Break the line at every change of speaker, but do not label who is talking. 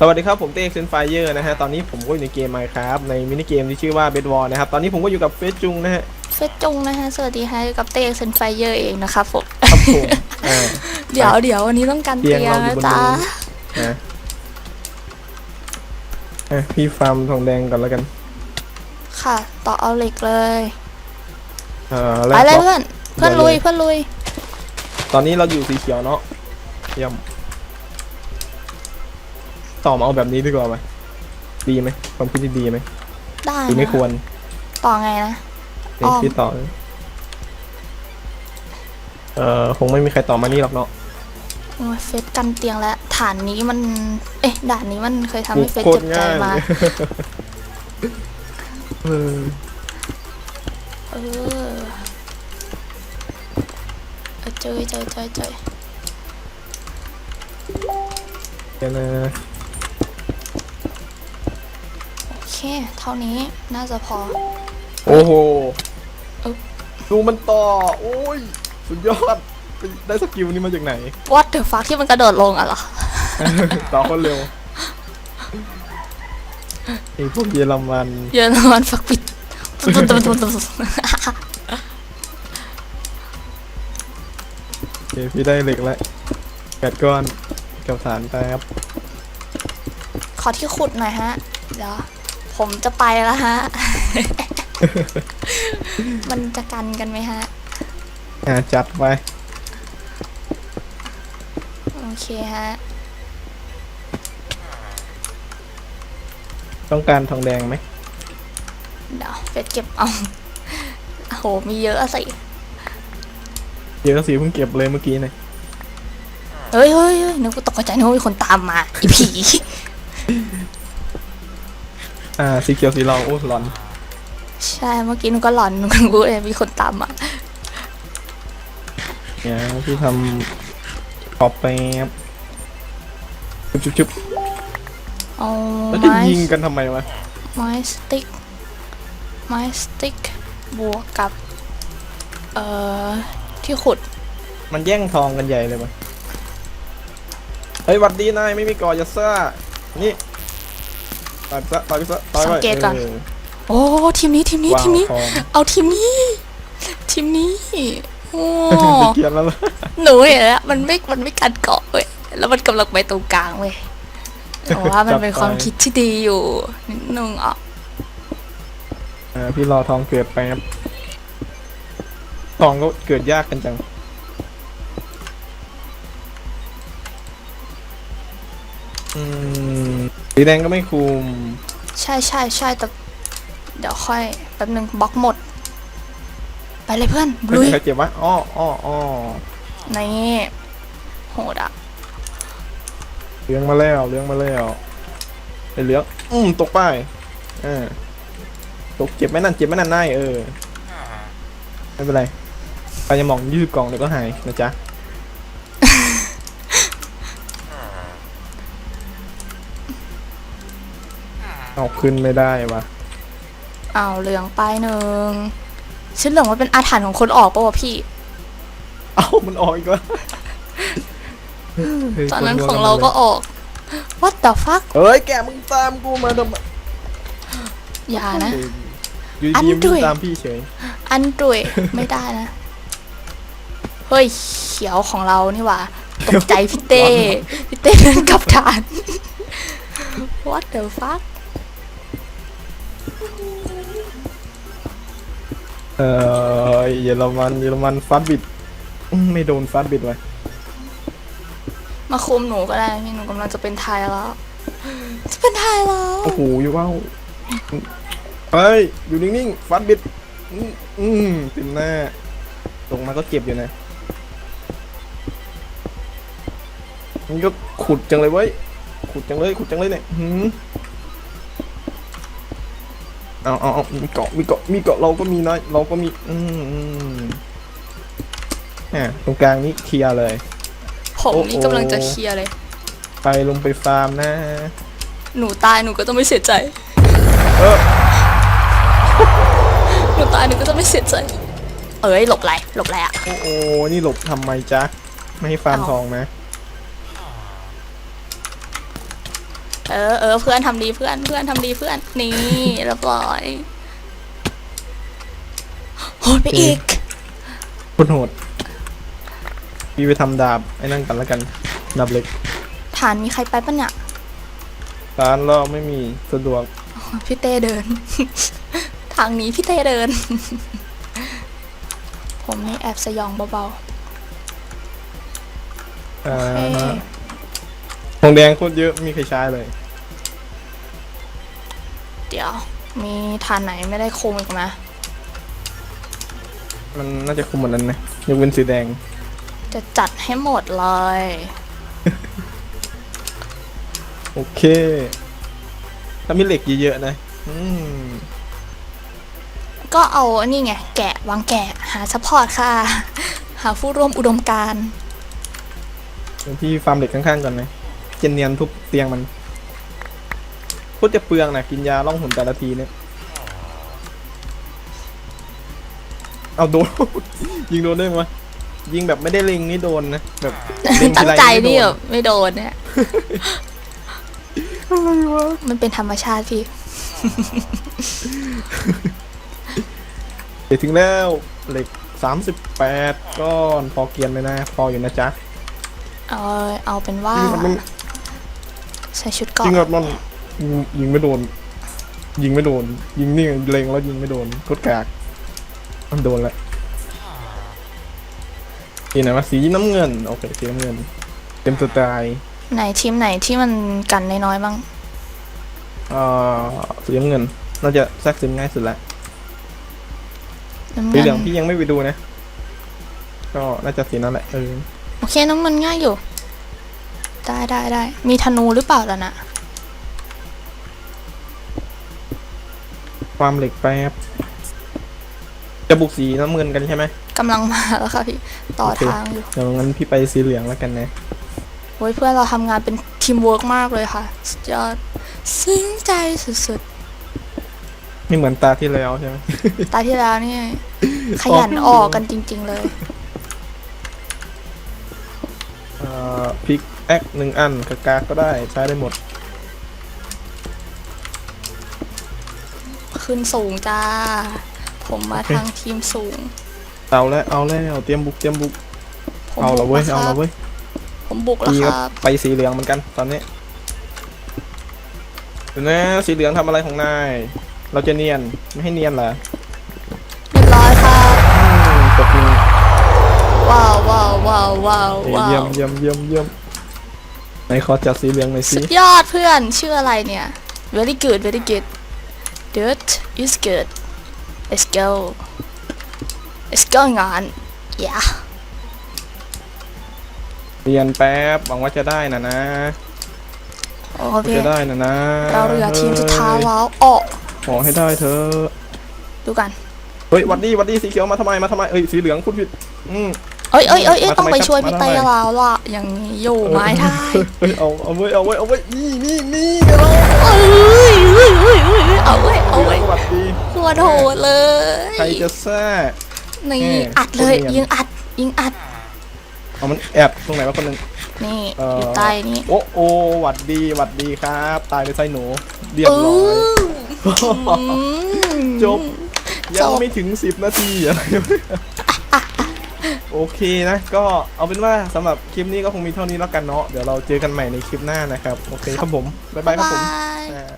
สวัสดีครับ ผมเต้เซนไฟเยอร์นะฮะ ตอนนี้ผมก็อยู่ในเกม Minecraft ในมินิเกมที่ชื่อว่า Bed War นะครับ ตอนนี้ผมก็อยู่กับเฟซจุงนะฮะ
เฟซจุงนะคะสวัสดีค่ะอยู่กับเต้เซนไฟเยอร์เองนะครับผม
ครับผมอ่า
เดี๋ยวเดี๋ยววันนี้ต้องการ
เตี
เตี
ย
ย
ง
ง
เราอยู่บน
นะจ๊ะ
นู้นนะอะพี่ฟาร์มทองแดงก่อนแล้วกัน
ค่ะ ต่อเอาเหล็กเลย
เอ่อ
ไป
แว
เลย
ก็
เพื่อน เพื่อน
เดี๋ยว
ลุย
เลย
เพื่อนลุย
ตอนนี้เราอยู่สีเขียวเนาะเยี่ยม ต่อมาเอาแบบนี้ดีกว่าไหมดีไหมความคิดที่ดีไหม
ได้
หรือไม่
นะ
ควร
ต่อไงนะ
เดี๋ยว
อ้อม
คิดต่อเอ่อคงไม่มีใครต่อมานี่หรอกเนาะ
โอ้ยเฟซกันเตียงแล้วฐานนี้มัน เอ๊ะด่านนี้มันเคยทำให้เฟซ
โคต
เจ็
ร
บใจ
ง่าย
มา
เออ
เออเออเจอเจอเจอเจอ
เดี๋ยวนะ
เคเท่านี้น่าจะพอ
โอ้โห
เอ้า
ดูมันต่อ โอ้ย สุดยอดไปได้สกิลนี้มาจากไหน
What the fuck ที่มันกระโดดลงอะเหรอ
ต่อคนเร็วไอ้พวกเยอรมัน
เยอรมันฟักปิดตุ๊บตุ๊บตุ๊บตุ๊บตุ๊บ
โอเคพี่ได้เหล็กแล้วแปดก้อนกับฐานแป๊บ
ขอที่ขุดหน่อยฮะ เดี๋ยว ผมจะไปแล้วฮะ มันจะกันกันไหมฮะ
อ่าจัดไป
โอเคฮะ
ต้องการทองแดงไหม
เดี๋ยวเฟซเก็บเอาโอ้โห มีเยอะอะสิ
เยอะสิเพิ่งเก็บเลยเมื่อกี้นะ
เฮ้ยเฮ้ยเฮ้ยนึกว่าตกใจนึกว่ามีคนตามมา อีผี
อ่าสีเขียวสีรองโอ้หลอน
ใช่เมื่อกี้หนูก็หลอนหนูก็รู้เลยมีคนตามมา
เนี่ยพี่ทำขอบแป๊บชุบชุบชุบ
เอา
แล้วจะ
ไม้
ยิงกันทำไมวะ
ไม้สติ๊กไม้สติ๊กบวกกับเอ่อที่ขุด
มันแย่งทองกันใหญ่เลยวะเฮ้ยหวัดดีนายไม่มีก่ออย่าซ่านี่ ต่อยซะต่อยซะต่อยไป
สังเกตก่อน โอ้ทีมนี้ทีมนี้ทีมนี้ เอาทีมนี้ทีมนี้โอ้
จะเกียดแล้วล่ะ
หนูเห็นแล้วมันไม่มันไม่กัดเกาะเว้ยแล้วมันกำลังไปตรงกลางเว้ยแต่ว่ามันเป็นความคิดที่ดีอยู่นิดนึงอะ
อ่าพี่รอทองเกิดแป๊บทองก็เกิดยากกันจังอืม สีแดงก็ไม่คุม
ใช่ใช่ใช่แต่เดี๋ยวค่อยแป๊บนึงบล็อกหมด ไปเลยเพื่อน
ไม่
ลุย
มีใครเจ็บวะอ้ออ้ออ้อ
นี่โหดอะ
เลี้ยงมาแล้วเลี้ยงมาแล้วไอ้เหลืองอืมตกไปอ่าตกเจ็บไหมนั่นเจ็บไหมนั่นนายเออไม่เป็นไรไปยาหมองยี่สิบกล่องเดี๋ยวก็หายนะจ๊ะ เอาขึ้นไม่ได้วะ
อ้าวเหลืองไปหนึ่งชิ้นเหลืองมันเป็นอาถรรพ์ของคนออกปะวะพี่
เอ้ามันออกอีกแล้วฮ้ย
ตอนนั้น
ค
ของเราก็ออก What the fuck
เฮ้ยแกมึงตามกูมาทำไม
อย่านะ
อยู่
อัน
ดีๆ
ด้
มึ
วย
งตามพี่เฉย
อันดุยไม่ได้นะ เฮ้ยเขียวของเรานี่หว่าตกใจพี่เต้ พี่เต้เดินกลับฐาน What the fuck
เออเยอรมันเยอรมันฟาดบิดอืมไม่โดนฟาดบิดไว้
มาคุมหนูก็ได้พี่หนูกำลังจะเป็นไทยแล้ว จะเป็นไทยแล้ว
โอ้โหอยู่ว่าวเฮ้ยอยู่นิ่งๆฟัดบิดอืมอืมเต็มหน้าลงมาก็เจ็บอยู่นะมันก็ขุดจังเลยเว้ยขุดจังเลยขุดจังเลยเนี่ยหืม เอาเอาเอามีเกาะมีเกาะมีเกาะเราก็มีนะเราก็มี อืมอืมอะตรงกลางนี้เคลียร์เลย
ผมนี่
โอ้โห
กำลังจะเคลียร์เลย
ไปลงไปฟาร์มนะ
หนูตายหนูก็ต้องไม่เสียใจ
เออ
หนูตายหนูก็ต้องไม่เสียใจ เอ้ยหลบไรหลบไรอะ
โอ้โหนี่หลบทำไมจ๊ะ ไม่ให้ฟาร์ม
เอ้า
ทองนะ
เออเออเพื่อนทำดีเพื่อนเพื่อนทำดีเพื่อนนี่เรียบร้อยโหดไปอีก
คุณโหดพี่ไปทำดาบไอ้นั่นกันแล้วกันดาบเหล็ก
ฐานมีใครไปปะเนี่ย
ร้านเราไม่มีสะดวก
พี่เต้เดิน ทางนี้พี่เต้เดิน ผมนี่แอบสยองเบา
อ่า
ๆเฮ้
ทองแดงโคตรเยอะมีใครใช้เลย
เดี๋ยว มีฐานไหนไม่ได้คมอีกไหม
มันน่าจะคุมหมดนั้นนะยกเว้นสีแดง
จะจัดให้หมดเลย
โอเคถ้ามีเหล็กเยอะๆนะอืม
ก็เอาอันนี่ไง แกะวางแกะหาซัพพอร์ตค่ะ หาผู้ร่วมอุดมการณ์
เดี๋ยวพี่ฟาร์มเหล็กข้างๆก่อนนะเจ นเนียนทุบเตียงมันโคตรจะเปลืองนะกินยาล่องหุ่นแต่ละทีเนี่ย เอาโดน ยิงโดนได้ไหมวะยิงแบบไม่ได้เล็งนี่โดนนะแบบเล็ง
ตั้
ที
ง
ไร
ใจ
ไม่
นี่
โด
แบบไม่โดนเนี่ย
อะไรวะ
มันเป็นธรรมชาติพี่
เดี๋ยวถึงแล้วเหล็กสามสิบแปดก้อนพอเกรียนเลยนะ พออยู่นะจ๊ะ
เอาเอาเป็นว่า
จริงครับมัน
ใส่ชุด
จ
เกาะ
ริงครับมันยิงยิงไม่โดน ยิงไม่โดน ยิงนี่เล็งแล้วยิงไม่โดนโคตรกากมันโดนแล้วสีไหนวะสีน้ำเงินโอเคสีน้ำเงิน เต็มสไตล์
ไหนทีมไหนที่มันกันน้อยๆบ้าง
อ่าสีน้ำเงินน่าจะแทรกซึมง่ายสุดละ
น้ำ
สี
เงิ
เหลือง
น
พี่ยังไม่ไปดูนะ ก็น่าจะสีนั้นแหละเออ
โอเคน้ำเงินง่ายอยู่ ได้ได้ได้ มีธนูหรือเปล่าล่ะนะ
ความเหล็กแป๊บ จะบุกสีน้ำเงินกันใช่ไหม
กำลังมาแล้วค่ะพี่ต่อ
โอเค
ทางอยู่
เดี๋ยวงั้นพี่ไปสีเหลืองแล้วกันนะ
โอ้ยเพื่อนเราทำงานเป็นทีมเวิร์กมากเลยค่ะสุดยอดซึ้งใจสุด
ไม่เหมือนตาที่แล้วใช่ไหม
ๆตาที่แล้วนี่ ขยันออกกันจริง ๆ เลย
เอ่อพิก แอคหนึ่งอันกากาก็ได้ใช้ได้หมด
ขึ้นสูงจ้า ผมมาทางทีมสูง
เอาแล้วเอาแล้วเตรียมบุกเตรียมบุก
ผม
เอา
บุ
ละ
ก
เว้ย
แล้ว
เอา
ครั
ละ
บ
เว้ย
ผมบุกแล้ว
ดี
ค
ครั
รั
บบไปสีเหลืองเหมือนกันตอนนี้เดี๋ยวนะสีเหลืองทำอะไรของนาย เราจะเนียนไม่ให้เนียนเหรอ
เรียบร้อยครับ
อืมตบมือ
ว้าวว้าวว้าวว้าว
เอ้ย
ว้า
เยี่ยม
ว
เยี่ยมเยี่ยมเยี่ยม ไหนขอจัดสีเหลืองหน่อยสิ
สุดยอดเพื่อนชื่ออะไรเนี่ย very good very good Dirt is good let's go let's go งาน yeah
เรียนแป๊บหวังว่าจะได้นะนะ
โอเค
จะได้นะนะ
เราเหลือทีมสุดท้าย
เฮ้
แล้วออก
ขอให้ได้เธอะ
ดูกัน
เฮ้ยหวัดดีหวัดดีสีเขียวมาทำไมมาทำไมเอ้ยสีเหลืองคุณผิดอืม
เอ้ยเอ้ยเอ้ยเอ้ย
มา
ต้อง
ทำไม
ไป
ครับ
ช่วย
มา
พี่
ทำไม
เต้แล้วล่ะอย่างนี้อยู่ไม้ท้าย
เฮ้ยเอาเอาไว้ยเอาไว้ยเอาไว้ยนี่นี่นี่กันแล้ว
เอ้ยเอ้ยเอ้ยเอ้ยเอ้ยเอาเว้ยเอาเว้ย
สวัสดี
โคตรโหดเลย
ใครจะแซ่
นี่
แหม่
อัดเลย
คนเนียน
ยิงอัดยิงอัด
เอามันแอบตรงไหนวะคนหนึ่ง
นี่
เอ่อ
อ
อ
ยู่ใต้นี้
โอ้โอ้หวัดดีหวัดดีครับ ตายไปไส้หนูเรียบ
เอ
ร้อย
ออืม
จบยั
จ
ง
บ
ไม่ถึงสิบนาทีอะไร โอเคนะ ก็เอาเป็นว่าสำหรับคลิปนี้ก็คงมีเท่านี้แล้วกันเนาะเดี๋ยวเราเจอกันใหม่ในคลิปหน้านะครับ โอเคครับผม บ๊ายบายครับผม
บ๊ายบาย
อ่า